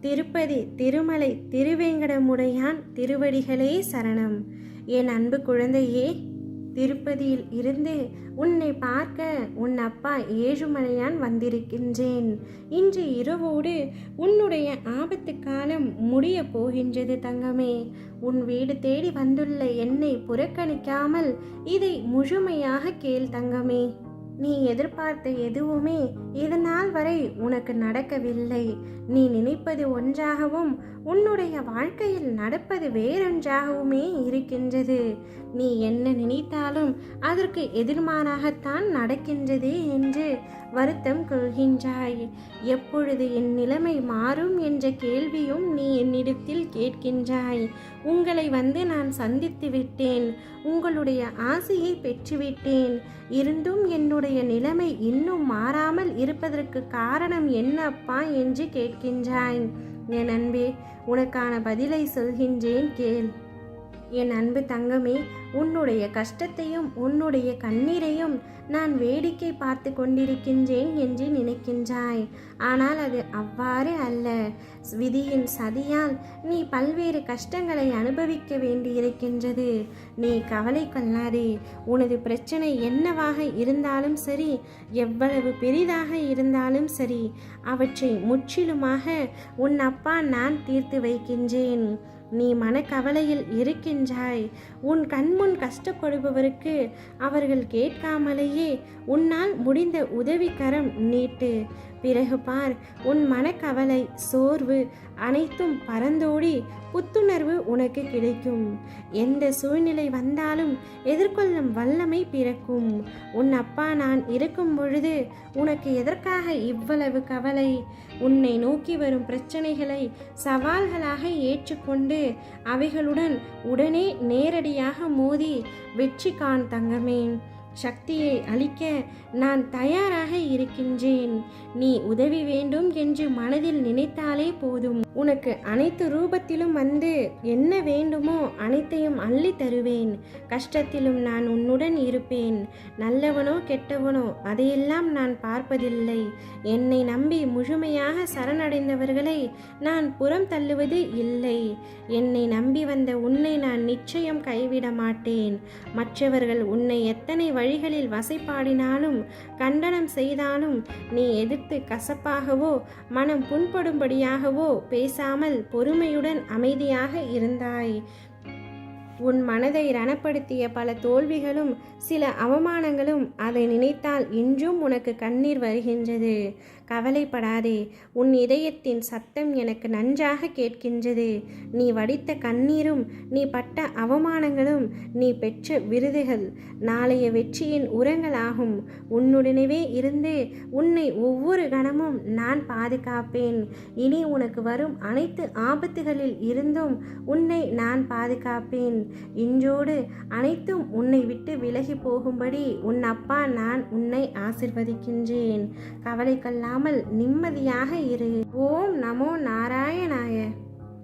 திருப்பதி திருமலை திருவேங்கடமுடையான் திருவடிகளே சரணம். என் அன்பு குழந்தையே திருப்பதியில் இருந்து உன்னை பார்க்க உன் அப்பா ஏழுமலையான் வந்திருக்கின்றேன். இன்று இரவோடு உன்னுடைய ஆபத்து காலம் முடிய போகின்றது தங்கமே. உன் வீடு தேடி வந்துள்ள என்னை புறக்கணிக்காமல் இதை முழுமையாக கேள் தங்கமே. நீ எதிர்பார்த்த எதுவுமே இதனால் வரை உனக்கு நடக்கவில்லை. நீ நினைப்பது ஒன்றாகவும் உன்னுடைய வாழ்க்கையில் நடப்பது வேறொன்றாகவுமே இருக்கின்றது. நீ என்ன நினைத்தாலும் அதற்கு எதிர்மாறாகத்தான் நடக்கின்றது என்று வருத்தம் கொள்கின்றாய். எப்பொழுது என் நிலைமை மாறும் என்ற கேள்வியும் நீ என்னிடத்தில் கேட்கின்றாய். உங்களை வந்து நான் சந்தித்து விட்டேன். உங்களுடைய ஆசையை பெற்றுவிட்டேன். இருந்தும் என்னுடைய நிலைமை இன்னும் மாறாமல் இருப்பதற்கு காரணம் என்ன அப்பா என்று கேட்கின்றாய். என் அன்பே உனக்கான பதிலை சொல்கின்றேன் கேள். என் அன்பு தங்கமே உன்னுடைய கஷ்டத்தையும் உன்னுடைய கண்ணீரையும் நான் வேடிக்கை பார்த்து கொண்டிருக்கின்றேன் என்று நினைக்கின்றாய். ஆனால் அது அவ்வாறு அல்ல. விதியின் சதியால் நீ பல்வேறு கஷ்டங்களை அனுபவிக்க வேண்டியிருக்கின்றது. நீ கவலை கொள்ளாதே. உனது பிரச்சனை என்னவாக இருந்தாலும் சரி எவ்வளவு பெரிதாக இருந்தாலும் சரி அவற்றை முற்றிலுமாக உன் அப்பா நான் தீர்த்து வைக்கின்றேன். நீ மனக்கவலையில் இருக்கின்றாய். உன் கண்முன் கஷ்டப்படுபவருக்கு அவர்கள் கேட்காமலேயே உன்னால் முடிந்த உதவிக்கரம் நீட்டு. பிறகு பார் உன் மனக்கவலை சோர்வு அனைத்தும் பறந்தோடி புத்துணர்வு உனக்கு கிடைக்கும். எந்த சூழ்நிலை வந்தாலும் எதிர்கொள்ளும் வல்லமை பிறக்கும். உன் அப்பா நான் இருக்கும் பொழுது உனக்கு எதற்காக இவ்வளவு கவலை? உன்னை நோக்கி வரும் பிரச்சனைகளை சவால்களாக ஏற்றுக்கொண்டு அவைகளுடன் உடனே நேரடியாக மோதி வெற்றி காண் தங்கமே. சக்தியை அளிக்க நான் தயாராக இருக்கின்றேன். நீ உதவி வேண்டும் என்று மனதில் நினைத்தாலே போதும். உனக்கு அனைத்து ரூபத்திலும் வந்து என்ன வேண்டுமோ அனைத்தையும் அள்ளி தருவேன். கஷ்டத்திலும் நான் உன்னுடன் இருப்பேன். நல்லவனோ கெட்டவனோ அதையெல்லாம் நான் பார்ப்பதில்லை. என்னை நம்பி முழுமையாக சரணடைந்தவர்களை நான் புறம் தள்ளுவது இல்லை. என்னை நம்பி வந்த உன்னை நான் நிச்சயம் கைவிட மாட்டேன். மற்றவர்கள் உன்னை எத்தனை வழிகளில் வசைப்பாடினாலும் கண்டனம் செய்தாலும் நீ எதிர்த்து கசப்பாகவோ மனம் புண்படும்படியாகவோ பேசாமல் பொறுமையுடன் அமைதியாக இருந்தாய். உன் மனதை ரணப்படுத்திய பல தோல்விகளும் சில அவமானங்களும் அதை நினைத்தால் இன்றும் உனக்கு கண்ணீர் வருகின்றது. கவலைப்படாதே உன் இதயத்தின் சத்தம் எனக்கு நன்றாக கேட்கின்றது. நீ வடித்த கண்ணீரும் நீ பட்ட அவமானங்களும் நீ பெற்ற விருதுகள் நாளைய வெற்றியின் உரங்களாகும். உன்னுடனவே இருந்து உன்னை ஒவ்வொரு கணமும் நான் பாதுகாப்பேன். இனி உனக்கு வரும் அனைத்து ஆபத்துகளில் இருந்தும் உன்னை நான் பாதுகாப்பேன். இன்றோடு அனைத்தும் உன்னை விட்டு விலகி போகும்படி உன் அப்பா நான் உன்னை ஆசிர்வதிக்கின்றேன். கவலை கொள்ளாமல் நிம்மதியாக இரு. ஓம் நமோ நாராயணாய.